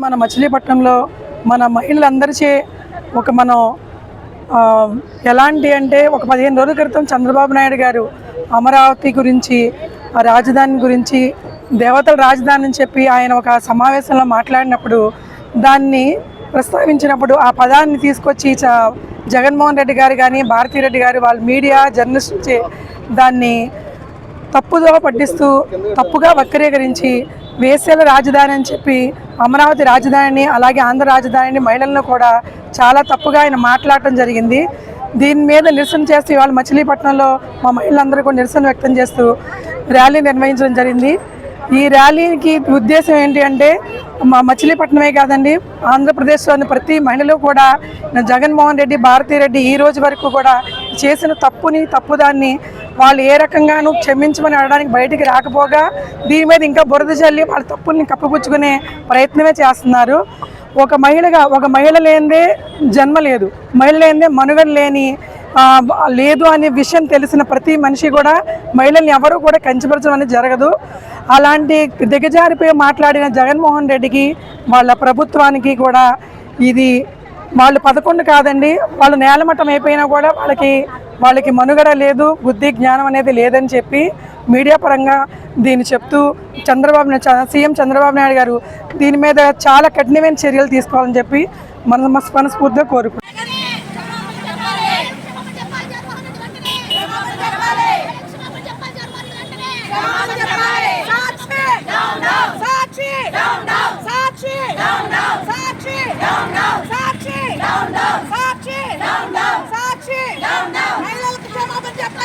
మన మచిలీపట్నంలో మన మహిళలందరిచే ఒక మనం ఎలాంటి అంటే ఒక పదిహేను రోజుల క్రితం చంద్రబాబు నాయుడు గారు అమరావతి గురించి ఆ రాజధాని గురించి దేవతల రాజధాని అని చెప్పి ఆయన ఒక సమావేశంలో మాట్లాడినప్పుడు దాన్ని ప్రస్తావించినప్పుడు ఆ పదాన్ని తీసుకొచ్చి జగన్మోహన్ రెడ్డి గారు కానీ భారతీరెడ్డి గారు వాళ్ళ మీడియా జర్నలిస్ట్ చే దాన్ని తప్పుదో పట్టిస్తూ తప్పుగా వక్రీకరించి వేసేల రాజధాని అని చెప్పి అమరావతి రాజధానిని అలాగే ఆంధ్ర రాజధానిని మహిళలను కూడా చాలా తప్పుగా ఆయన మాట్లాడటం జరిగింది. దీని మీద నిరసన చేస్తూ ఇవాళ మచిలీపట్నంలో మా మహిళలందరూ కూడా నిరసన వ్యక్తం చేస్తూ ర్యాలీ నిర్వహించడం జరిగింది. ఈ ర్యాలీకి ఉద్దేశం ఏంటి అంటే మా మచిలీపట్నమే కాదండి ఆంధ్రప్రదేశ్లోని ప్రతి మహిళలు కూడా జగన్మోహన్ రెడ్డి భారతీరెడ్డి ఈ రోజు వరకు కూడా చేసిన తప్పుని తప్పుదాన్ని వాళ్ళు ఏ రకంగానూ క్షమించమని అడగడానికి బయటికి రాకపోగా దీని మీద ఇంకా బురద చల్లి వాళ్ళ తప్పుల్ని కప్పిపుచ్చుకునే ప్రయత్నమే చేస్తున్నారు. ఒక మహిళగా ఒక మహిళ లేనిదే జన్మ లేదు. మహిళ లేనిదే మనుగడ లేని లేదు అనే విషయం తెలిసిన ప్రతి మనిషి కూడా మహిళల్ని ఎవరూ కూడా కంచిపరచడం అనేది జరగదు. అలాంటి దిగజారిపోయి మాట్లాడిన జగన్మోహన్ రెడ్డికి వాళ్ళ ప్రభుత్వానికి కూడా ఇది వాళ్ళు పదకొండు కాదండి వాళ్ళు నేలమట్టం అయిపోయినా కూడా వాళ్ళకి వాళ్ళకి మనుగడ లేదు బుద్ధి జ్ఞానం అనేది లేదని చెప్పి మీడియా పరంగా దీన్ని చెప్తూ చంద్రబాబు చ- సీఎం చంద్రబాబు నాయుడు గారు దీని మీద చాలా కఠినమైన చర్యలు తీసుకోవాలని చెప్పి మన మనస్ఫూర్తిగా కోరుకుంటున్నాం చెప్పాలి జగన్మోహన్ రెడ్డి వెంటనే చెప్పాలి మహిళలకు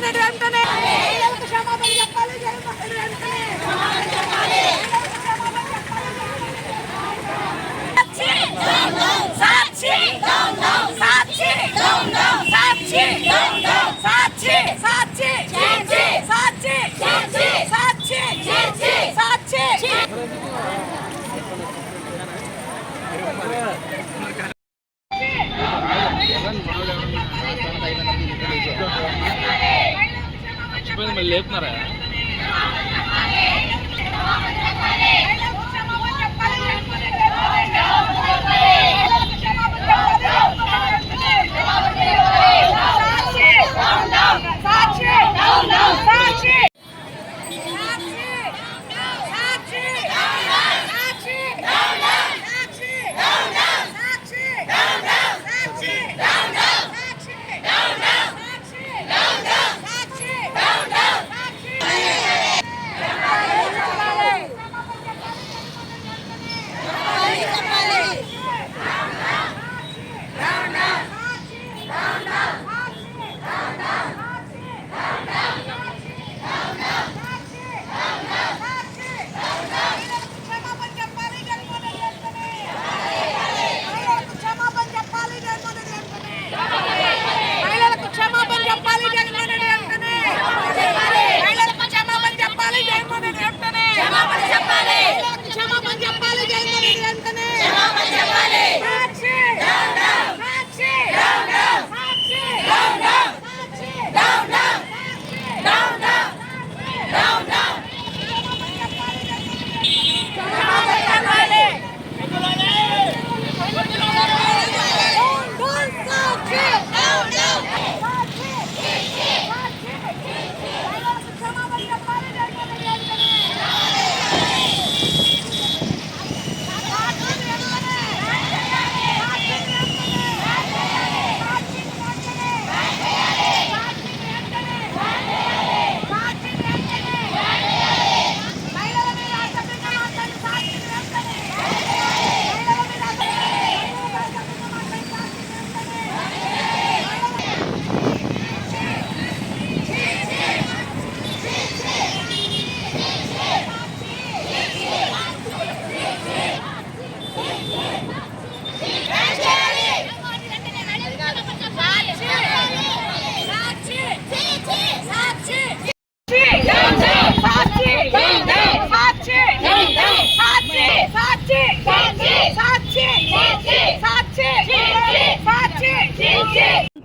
wanted to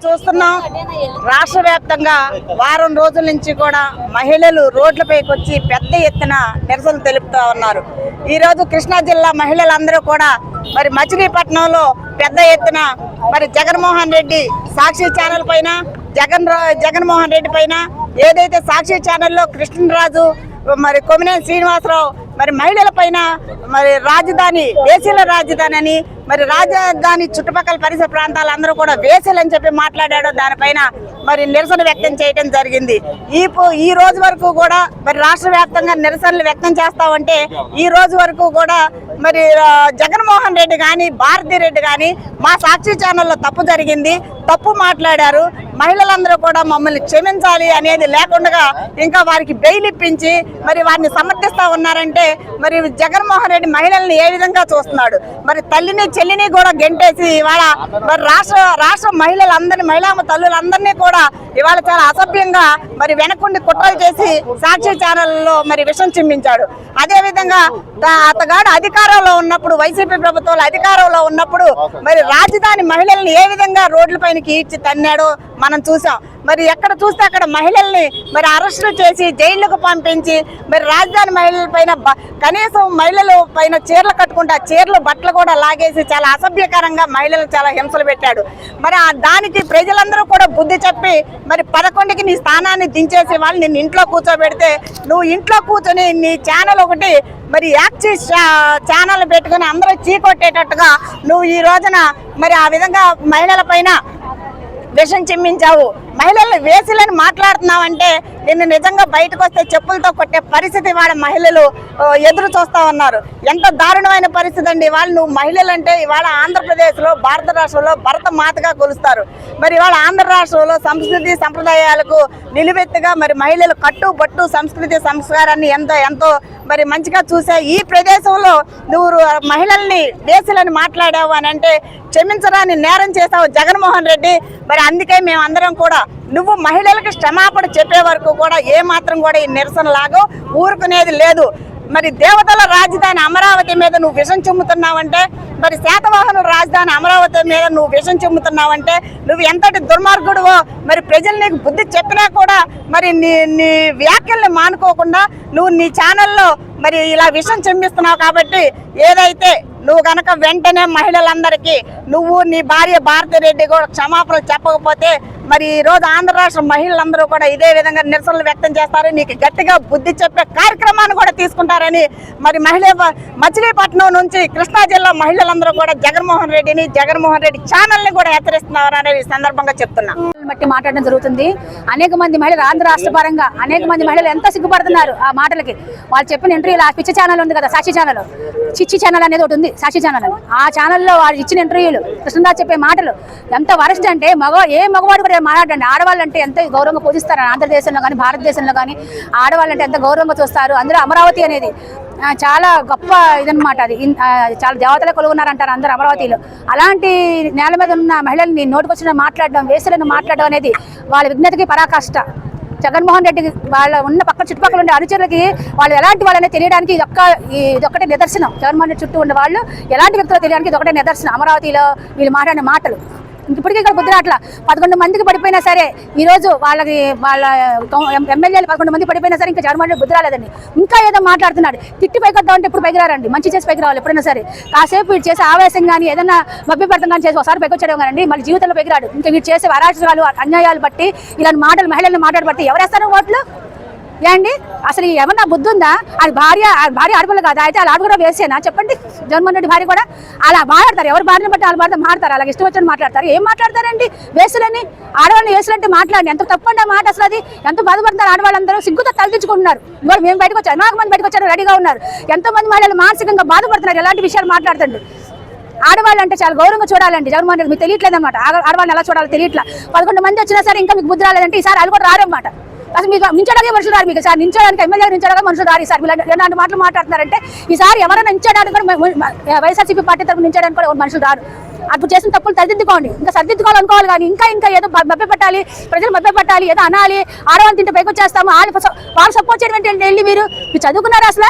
చూస్తున్నాం. రాష్ట్ర వ్యాప్తంగా వారం రోజుల నుంచి కూడా మహిళలు రోడ్లపైకి వచ్చి పెద్ద ఎత్తున నిరసన తెలుపుతూ ఉన్నారు. ఈరోజు కృష్ణా జిల్లా మహిళలందరూ కూడా మరి మచిలీపట్నంలో పెద్ద ఎత్తున మరి జగన్మోహన్ రెడ్డి సాక్షి ఛానల్ పైన జగన్ రా- జగన్మోహన్ రెడ్డి పైన ఏదైతే సాక్షి ఛానల్లో కృష్ణరాజు మరి కొమినేని శ్రీనివాసరావు మరి మహిళల పైన మరి రాజధాని వేసీల రాజధాని అని మరి రాజధాని చుట్టుపక్కల పరిసర ప్రాంతాలు అందరూ కూడా వేసీలని చెప్పి మాట్లాడాడు. దానిపైన మరి నిరసన వ్యక్తం చేయడం జరిగింది. ఈ ఈ రోజు వరకు కూడా మరి రాష్ట్ర వ్యాప్తంగా నిరసనలు వ్యక్తం చేస్తామంటే ఈ రోజు వరకు కూడా మరి జగన్మోహన్ రెడ్డి కానీ భారతీ రెడ్డి కానీ మా సాక్షి ఛానల్లో తప్పు జరిగింది. తప్పు మాట్లాడారు. మహిళలందరూ కూడా మమ్మల్ని క్షమించాలి అనేది లేకుండా ఇంకా వారికి బెయిల్ ఇప్పించి మరి వారిని సమర్థిస్తూ ఉన్నారంటే మరి జగన్మోహన్ రెడ్డి మహిళల్ని ఏ విధంగా చూస్తున్నాడు? మరి తల్లిని చెల్లిని కూడా గెంటేసి ఇవాళ మరి రాష్ట్ర రాష్ట్ర మహిళలందరినీ మహిళా తల్లులందరినీ కూడా ఇవాళ చాలా అసభ్యంగా మరి వెనకుండి కుట్రలు చేసి సాక్షి ఛానల్లో మరి విషం చిమ్మించాడు అదేవిధంగా అతగాడు అధికారంలో ఉన్నప్పుడు వైసీపీ ప్రభుత్వంలో అధికారంలో ఉన్నప్పుడు మరి రాజధాని మహిళల్ని ఏ విధంగా రోడ్ల పైనకి ఈడ్చి తన్నాడో మనం చూసాం. మరి ఎక్కడ చూస్తే అక్కడ మహిళల్ని మరి అరెస్టులు చేసి జైళ్ళకు పంపించి మరి రాజధాని మహిళల పైన కనీసం మహిళలు పైన చీరలు కట్టుకుంటే చీరలు బట్టలు కూడా లాగేసి చాలా అసభ్యకరంగా మహిళలు చాలా హింసలు పెట్టాడు. మరి ఆ దానికి ప్రజలందరూ కూడా బుద్ధి చెప్పి మరి పదకొండుకి నీ స్థానాన్ని దించేసి వాళ్ళు నిన్ను ఇంట్లో కూర్చోబెడితే నువ్వు ఇంట్లో కూర్చొని నీ ఛానల్ ఒకటి మరి యాక్సిస్ ఛానల్ పెట్టుకుని అందరూ చీకొట్టేటట్టుగా నువ్వు ఈ రోజున మరి ఆ విధంగా మహిళల పైన విషం చిమ్మించావు. మహిళలు వేసులని మాట్లాడుతున్నామంటే నిన్ను నిజంగా బయటకు వస్తే చెప్పులతో కొట్టే పరిస్థితి వాళ్ళ మహిళలు ఎదురు చూస్తా ఉన్నారు. ఎంత దారుణమైన పరిస్థితి అండి. ఇవాళ నువ్వు మహిళలు అంటే ఇవాళ ఆంధ్రప్రదేశ్లో భారత రాష్ట్రంలో భరత మాతగా కొలుస్తారు. మరి ఇవాళ ఆంధ్ర రాష్ట్రంలో సంస్కృతి సంప్రదాయాలకు నిలువెత్తుగా మరి మహిళలు కట్టు బట్టు సంస్కృతి సంస్కారాన్ని ఎంతో ఎంతో మరి మంచిగా చూసే ఈ ప్రదేశంలో నువ్వు మహిళల్ని దేశాలని మాట్లాడావు అని అంటే క్షమించరాని నేరం చేశావు జగన్మోహన్ రెడ్డి. మరి అందుకే మేమందరం కూడా నువ్వు మహిళలకు క్షమాపణ చెప్పే వరకు కూడా ఏ మాత్రం కూడా ఈ నిరసన లాగో ఊరుకునేది లేదు. మరి దేవతల రాజధాని అమరావతి మీద నువ్వు విషం చెమ్ముతున్నావంటే మరి శాతవాహనుల రాజధాని అమరావతి మీద నువ్వు విషం చెమ్ముతున్నావంటే నువ్వు ఎంతటి దుర్మార్గుడువో మరి ప్రజలు నీకు బుద్ధి చెప్పినా కూడా మరి నీ నీ వ్యాఖ్యల్ని మానుకోకుండా నువ్వు నీ ఛానల్లో మరి ఇలా విషం చెమ్మిస్తున్నావు కాబట్టి ఏదైతే నువ్వు కనుక వెంటనే మహిళలందరికీ నువ్వు నీ భార్య భారతి రెడ్డి కూడా క్షమాపణలు చెప్పకపోతే మరి ఈ రోజు ఆంధ్ర రాష్ట్ర మహిళలందరూ కూడా ఇదే విధంగా నిరసనలు వ్యక్తం చేస్తారు. నీకు గట్టిగా బుద్ధి చెప్పే కార్యక్రమాన్ని కూడా తీసుకుంటారని మరి మహిళ మచిలీపట్నం నుంచి కృష్ణా జిల్లా మహిళలందరూ కూడా జగన్మోహన్ రెడ్డిని జగన్మోహన్ రెడ్డి ఛానల్ని కూడా హెచ్చరిస్తున్నారు అనేది ఈ సందర్భంగా చెప్తున్నా. బట్టి మాట్లాడడం జరుగుతుంది. అనేక మంది మహిళలు ఆంధ్ర రాష్ట్ర పరంగా అనేక మంది మహిళలు ఎంతో సిగ్గుపడుతున్నారు ఆ మాటలకి? వాళ్ళు చెప్పిన ఇంటర్వ్యూలు ఆ పిచ్చి ఛానల్ ఉంది కదా సాక్షి ఛానల్. చిచ్చి ఛానల్ అనేది ఒకటి ఉంది సాక్షి ఛానల్. ఆ ఛానల్లో వాళ్ళు ఇచ్చిన ఇంటర్వ్యూలు కృష్ణదాస్ చెప్పే మాటలు ఎంత వరస్ట్ అంటే మగ ఏ మగవాడు కూడా మాట్లాడండి ఆడవాళ్ళంటే ఎంత గౌరవంగా పూజిస్తారు ఆంధ్రదేశంలో కానీ భారతదేశంలో కానీ ఆడవాళ్ళంటే ఎంత గౌరవంగా చూస్తారు. అందులో అమరావతి అనేది చాలా గొప్ప ఇదనమాట అది. చాలా దేవతలు కొలుగున్నారంటారు అందరు అమరావతిలో. అలాంటి నేల మీద ఉన్న మహిళల్ని నోటుకొచ్చిన మాట్లాడడం వేసులను మాట్లాడడం అనేది వాళ్ళ విజ్ఞతకి పరాకాష్ట. జగన్మోహన్ రెడ్డి వాళ్ళ ఉన్న పక్క చుట్టుపక్కల ఉండే అనుచరులకి వాళ్ళు ఎలాంటి వాళ్ళనే తెలియడానికి ఇది ఒక్క ఇది నిదర్శనం. జగన్మోహన్ రెడ్డి చుట్టూ ఉన్న వాళ్ళు ఎలాంటి వ్యక్తులు తెలియడానికి ఇది ఒకటే నిదర్శనం అమరావతిలో వీళ్ళు మాట్లాడిన మాటలు. ఇప్పటికీ ఇక్కడ బుద్ధి అట్లా పదకొండు మందికి పడిపోయినా సరే ఈరోజు వాళ్ళకి వాళ్ళ ఎమ్మెల్యేలు పదకొండు మంది పడిపోయినా సరే ఇంకా జగన్మోహన్ బుద్ధి రాలేదండి. ఇంకా ఏదో మాట్లాడుతున్నాడు. తిట్టి పైకి వద్దాం అంటే ఇప్పుడు పైకి రారండి మంచి చేసి పైకి రావాలి ఎప్పుడైనా సరే. కాసేపు వీడు చేసే ఆవేశం కానీ ఏదైనా మభ్యపెడతాం కానీ చేసి ఒకసారి పైకి వచ్చాడు కానీ మళ్ళీ జీవితంలో పైకి రాడు. ఇంకా వీడు చేసే అరాచకాలు అన్యాయాలు బట్టి ఇలాంటి మాటలు మహిళలను మాట్లాడబట్టి ఎవరేస్తారు ఓట్లు? ఏండి అసలు ఏమన్నా బుద్ధి ఉందా అది భార్య భార్య ఆడపిల్ల కాదా? అయితే వాళ్ళ ఆడ కూడా వేసేనా? చెప్పండి. జగన్మోహన్ రెడ్డి భార్య కూడా అలా మాట్లాడతారు. ఎవరు భార్యను బట్టి వాళ్ళు భార్య మాట్లాడతారు. అలాగే ఇష్టం వచ్చిన మాట్లాడతారు. ఏం మాట్లాడతారండి? వేసులని ఆడవాళ్ళని వేసులంటే మాట్లాడండి. ఎంత తప్పండి మాట అసలు అది? ఎంత బాధపడతారు ఆడవాళ్ళందరూ? సిగ్గుతో తలదించుకుంటున్నారు. ఇవాళ మేము బయటకు వచ్చారు నాకు మంది బయటకు వచ్చారు రెడీగా ఉన్నారు. ఎంతో మంది మహిళలు మానసికంగా బాధపడుతున్నారు. ఎలాంటి విషయాలు మాట్లాడుతుండ్రు ఆడవాళ్ళు అంటే చాలా గౌరవంగా చూడాలండి జగన్మోహన్ రెడ్డి. మీకు తెలియట్లేదు అనమాట ఆడవాళ్ళని ఎలా చూడాలో తెలియట్లా. పదకొండు మంది వచ్చినా సరే ఇంకా మీకు బుద్ధి రాలేదంటే ఈసారి వాళ్ళు కూడా రారన్నమాట. అసలు మీకు నించడానికి మనుషులు రారు మీకు. సార్ నించడానికి ఎమ్మెల్యే నించడానికి మనుషులు రారు సార్. మీరు ఎలాంటి మాటలు మాట్లాడుతున్నారంటే ఈసారి ఎవరైనా నించడానికి కూడా వైఎస్ఆర్సీపీ పార్టీ తరఫున నించడానికి కూడా మనుషులు రారు. అప్పుడు చేసిన తప్పులు సరిదిద్దుకోండి. ఇంకా సరిదిద్దుకోవాలనుకోవాలి కానీ ఇంకా ఇంకా ఏదో మభ్య పెట్టాలి ప్రజలు మభ్య పెట్టాలి ఏదో అనాలి ఆడవాళ్ళు తింటే పైకి వచ్చేస్తాము వాళ్ళు వాళ్ళు సపోర్ట్ చేయడం వెళ్ళి మీరు? మీరు చదువుకున్నారా అసలు?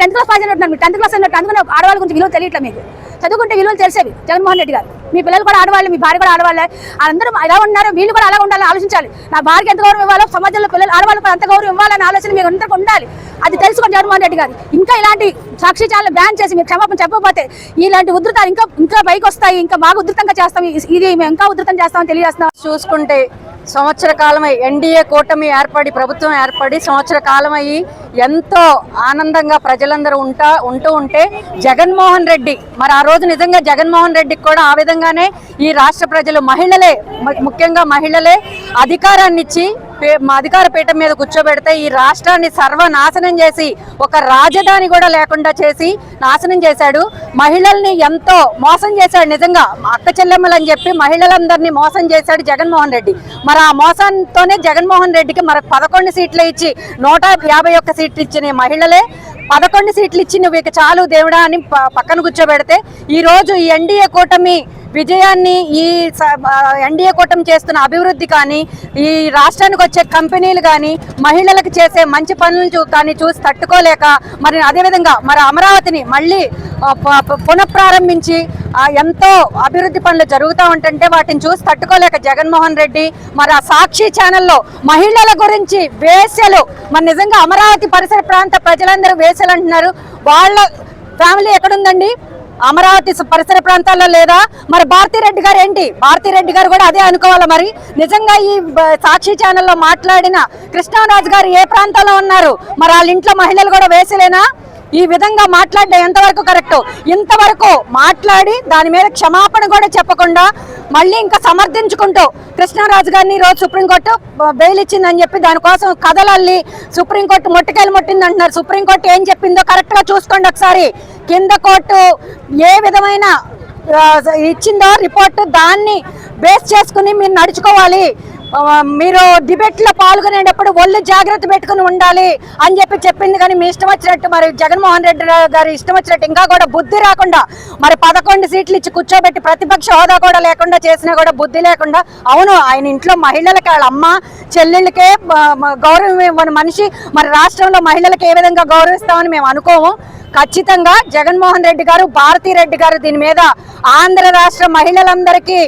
టెన్త్ క్లాస్ పాస్ అయినట్టున్నారు మీరు. టెన్త్ క్లాస్ అయినట్టు. అందుకని ఆడవాళ్ళ గురించి విలువ తెలియట్లే మీకు. చదువుకుంటే విలువలు తెలిసేవి జగన్మోహన్ రెడ్డి గారు. మీ పిల్లలు కూడా ఆడవాళ్ళు మీ భార్య కూడా ఆడవాళ్ళే. అందరూ ఎలా ఉన్నారు? వీళ్ళు కూడా అలా ఉండాలని ఆలోచించాలి. నా భార్యకి ఎంత గౌరవం ఇవ్వాలో సమాజంలో పిల్లలు ఆడవాళ్ళు కూడా అంత గౌరవం ఇవ్వాలని ఆలోచన మీకు అందరికీ ఉండాలి. అది తెలుసుకోండి జగన్మోహన్ రెడ్డి గారు. ఇంకా ఇలాంటి సాక్షి ఛానల్ బ్యాన్ చేసి మీరు క్షమాపణ చెప్పకపోతే ఇలాంటి ఉధృతాలు ఇంకా ఇంకా పైకి వస్తాయి. ఇంకా బాగా ఉధృతంగా చేస్తాం. ఇది మేము ఇంకా ఉధృతం చేస్తామని తెలియజేస్తున్నాం. చూసుకుంటే సంవత్సర కాలమై ఎన్డీఏ కూటమి ఏర్పడి ప్రభుత్వం ఏర్పడి సంవత్సర కాలమయ్యి ఎంతో ఆనందంగా ప్రజలందరూ ఉంటా ఉంటూ ఉంటే జగన్మోహన్ రెడ్డి మరి ఆ రోజు నిజంగా జగన్మోహన్ రెడ్డికి కూడా ఆ విధంగానే ఈ రాష్ట్ర ప్రజలు మహిళలే ముఖ్యంగా మహిళలే అధికారాన్ని ఇచ్చి అధికార పీఠం మీద కూర్చోబెడితే ఈ రాష్ట్రాన్ని సర్వనాశనం చేసి ఒక రాజధాని కూడా లేకుండా చేసి నాశనం చేశాడు. మహిళల్ని ఎంతో మోసం చేశాడు నిజంగా. అక్క చెల్లెమ్మలు అని చెప్పి మహిళలందరినీ మోసం చేశాడు జగన్మోహన్ రెడ్డి. మరి ఆ మోసంతోనే జగన్మోహన్ రెడ్డికి మరి పదకొండు సీట్లు ఇచ్చి నూట యాభై ఒక్క సీట్లు ఇచ్చిన మహిళలే పదకొండు సీట్లు ఇచ్చి నువ్వు ఇక చాలు దేవుడా అని పక్కన కూర్చోబెడితే ఈ రోజు ఈ ఎన్డీఏ కూటమి విజయాన్ని ఈ ఎన్డీఏ కూటమి చేస్తున్న అభివృద్ధి కానీ ఈ రాష్ట్రానికి వచ్చే కంపెనీలు కానీ మహిళలకు చేసే మంచి పనులు చూ కానీ చూసి తట్టుకోలేక మరి అదేవిధంగా మరి అమరావతిని మళ్ళీ ప- పునఃప్రారంభించి ఎంతో అభివృద్ధి పనులు జరుగుతూ ఉంటుంటే వాటిని చూసి తట్టుకోలేక జగన్మోహన్ రెడ్డి మరి ఆ సాక్షి ఛానల్లో మహిళల గురించి వేశ్యలు మరి నిజంగా అమరావతి పరిసర ప్రాంత ప్రజలందరూ వేశ్యలు అంటున్నారు. వాళ్ళ ఫ్యామిలీ ఎక్కడుందండి? అమరావతి పరిసర ప్రాంతాల్లో లేదా? మరి భారతిరెడ్డి గారు ఏంటి? భారతిరెడ్డి గారు కూడా అదే అనుకోవాలి మరి? నిజంగా ఈ సాక్షి ఛానల్లో మాట్లాడిన కృష్ణరాజు గారు ఏ ప్రాంతంలో ఉన్నారు? మరి వాళ్ళ ఇంట్లో మహిళలు కూడా వేసలేనా? ఈ విధంగా మాట్లాడడం ఎంతవరకు కరెక్ట్ ఇంతవరకు మాట్లాడి దాని మీద క్షమాపణ కూడా చెప్పకుండా మళ్ళీ ఇంకా సమర్థించుకుంటూ కృష్ణరాజు గారిని రోజు సుప్రీంకోర్టు బెయిల్ ఇచ్చిందని చెప్పి దానికోసం కథలల్లి సుప్రీంకోర్టు మొట్టకాయలు ముట్టింది అంటున్నారు సుప్రీంకోర్టు ఏం చెప్పిందో కరెక్ట్గా చూసుకోండి ఒకసారి. కింద కోర్టు ఏ విధమైన ఇచ్చిందో రిపోర్ట్? దాన్ని బేస్ చేసుకుని మీరు నడుచుకోవాలి. మీరు డిబేట్లో పాల్గొనేటప్పుడు ఒళ్ళు జాగ్రత్త పెట్టుకుని ఉండాలి అని చెప్పి చెప్పింది కానీ మీ ఇష్టం వచ్చినట్టు మరి జగన్మోహన్ రెడ్డి గారి ఇష్టం వచ్చినట్టు ఇంకా కూడా బుద్ధి రాకుండా మరి పదకొండు సీట్లు ఇచ్చి కూర్చోబెట్టి ప్రతిపక్ష హోదా కూడా లేకుండా చేసినా కూడా బుద్ధి లేకుండా అవును ఆయన ఇంట్లో మహిళలకి వాళ్ళ అమ్మ చెల్లెళ్ళకే గౌరవం ఇవ్వని మనిషి మరి రాష్ట్రంలో మహిళలకు ఏ విధంగా గౌరవిస్తామని మేము అనుకోము. ఖచ్చితంగా జగన్మోహన్ రెడ్డి గారు భారతీ రెడ్డి గారు దీని మీద ఆంధ్ర రాష్ట్ర మహిళలందరికీ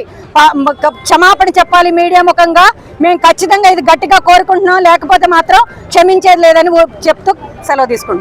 క్షమాపణ చెప్పాలి మీడియా ముఖంగా. మేము ఖచ్చితంగా ఇది గట్టిగా కోరుకుంటున్నాం. లేకపోతే మాత్రం క్షమించేది లేదని చెప్తూ సెలవు తీసుకుంటాం